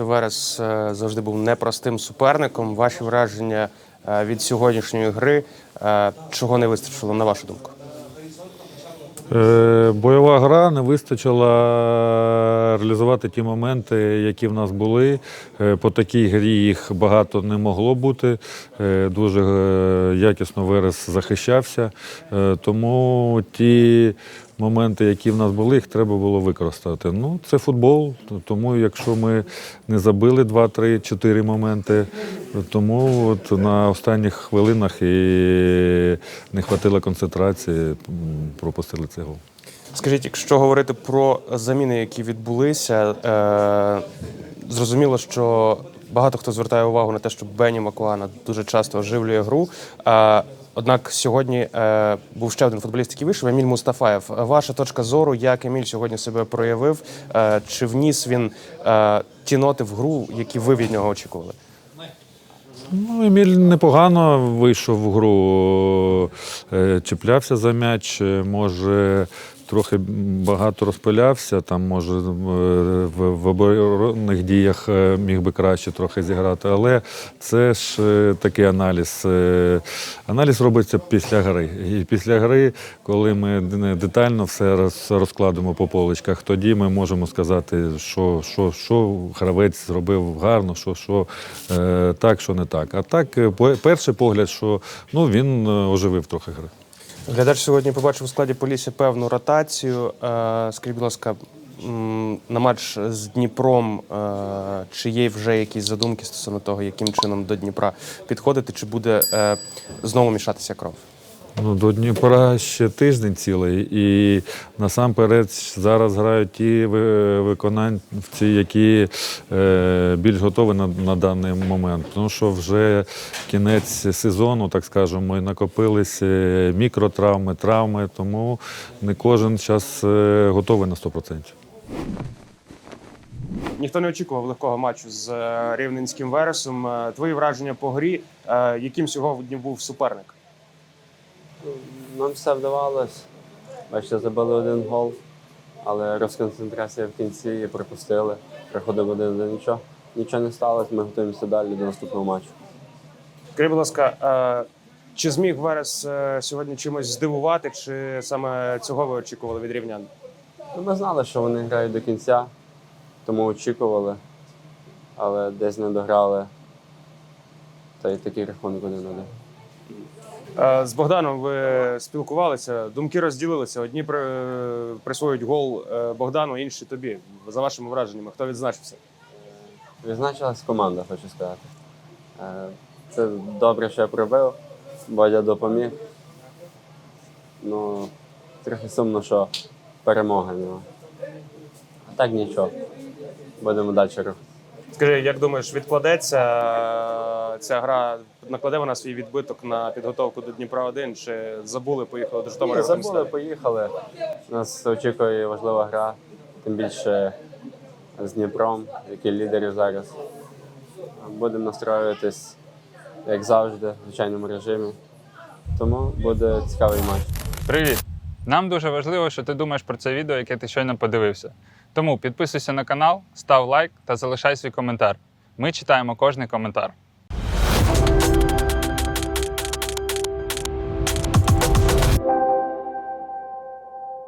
Верес е, завжди був непростим суперником. Ваші враження е, від сьогоднішньої гри, е, чого не вистачило, на вашу думку? Бойова гра не вистачила реалізувати ті моменти, які в нас були. По такій грі їх багато не могло бути. Дуже якісно Верес захищався. Тому ті моменти, які в нас були, їх треба було використати. Ну, це футбол, тому якщо ми не забили 2, 3, 4 моменти, тому от на останніх хвилинах і не хватило концентрації, пропустили цей гол. Скажіть, якщо говорити про заміни, які відбулися, е, зрозуміло, що багато хто звертає увагу на те, що Бені Макуана дуже часто оживлює гру. Е, однак сьогодні е, був ще один футболіст, який вийшов, Еміль Мустафаєв. Ваша точка зору, як Еміль сьогодні себе проявив? Е, чи вніс він е, ті ноти в гру, які ви від нього очікували? Ну, Еміль непогано вийшов в гру, е, чіплявся за м'яч, е, може, трохи багато розпилявся, там, може, е, в, оборонних діях е, міг би краще трохи зіграти. Але це ж е, такий аналіз. Аналіз робиться після гри. І після гри, коли ми детально все роз- розкладемо по поличках, тоді ми можемо сказати, що, що, що гравець зробив гарно, що, що так, що не так. А так, перший погляд, що ну, він оживив трохи гри. Глядач сьогодні побачив у складі Полісся певну ротацію. Е, Скажіть, будь ласка, на матч з Дніпром е, чи є вже якісь задумки стосовно того, яким чином до Дніпра підходити, чи буде е, знову мішатися кров? Ну, до Дніпра ще тиждень цілий, і насамперед зараз грають ті виконавці, які е, більш готові на, на даний момент. Тому що вже кінець сезону, так скажемо, і накопились е, мікротравми, травми, тому не кожен час е, готовий на 100%. Ніхто не очікував легкого матчу з е, рівненським вересом. Твої враження по грі, яким сьогодні був суперник? Нам все вдавалось. Бачите, забили один гол, але розконцентрація в кінці і пропустили. Приходив один до нічого. Нічого не сталося, ми готуємося далі до наступного матчу. Скажіть, будь ласка, чи зміг Верес е, сьогодні чимось здивувати, чи саме цього ви очікували від рівнян? Ну, ми знали, що вони грають до кінця, тому очікували, але десь не дограли. Та й такий рахунок один один. Е, З Богданом ви спілкувалися, думки розділилися. Одні при- присвоюють гол е, Богдану, інші тобі. За вашими враженнями, хто відзначився? Відзначилась команда, хочу сказати. Е, Це добре, що я пробив, Бодя допоміг. Ну, трохи сумно, що перемоги нема. А так нічого. Будемо далі рухати. Скажи, як думаєш, відкладеться е, ця гра, накладе вона свій відбиток на підготовку до Дніпра 1 чи забули, поїхали до Житомира? Ні, забули, поїхали. Нас очікує важлива гра, тим більше з Дніпром, які лідери зараз. Будемо настроюватись, як завжди, в звичайному режимі. Тому буде цікавий матч. Привіт! Нам дуже важливо, що ти думаєш про це відео, яке ти щойно подивився. Тому підписуйся на канал, став лайк та залишай свій коментар. Ми читаємо кожний коментар.